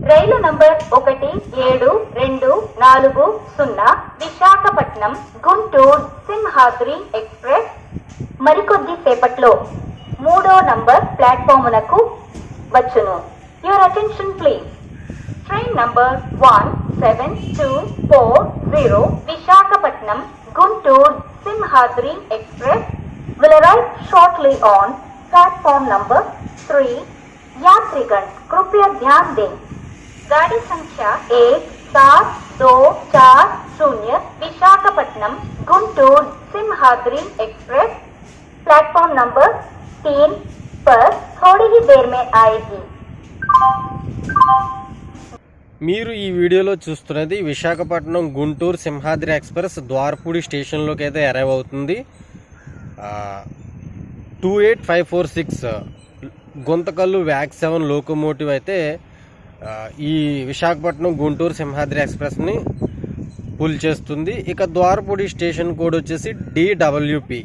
రైలు number ఒకటి ఏడు రెండు నాలుగు సున్నా విశాఖపట్నం గుంటూరు సింహాద్రి ఎక్స్ప్రెస్ మరికొద్ది సేపట్లో మూడో నంబర్ ప్లాట్ఫామునకు వచ్చును your attention please train number one seven two four zero Visakhapatnam Guntur Simhadri express will arrive shortly on platform number three यात्रीगण कृपया ध्यान दें गाड़ी संख्या एक सात दो चार शून्य Visakhapatnam Guntur Simhadri express platform number तीन पर थोड़ी ही देर में आएगी మీరు ఈ వీడియోలో చూస్తున్నది విశాఖపట్నం గుంటూరు సింహాద్రి ఎక్స్ప్రెస్ ద్వారపూడి స్టేషన్లోకి అయితే అరైవ్ అవుతుంది two eight five four six Guntakal wack seven locomotive అయితే ఆ, ఈ విశాఖపట్నం గుంటూరు సింహాద్రి ఎక్స్ప్రెస్ని పుల్ చేస్తుంది. ఇక ద్వారపూడి స్టేషన్ కోడ్ వచ్చేసి డిడబ్ల్యూపి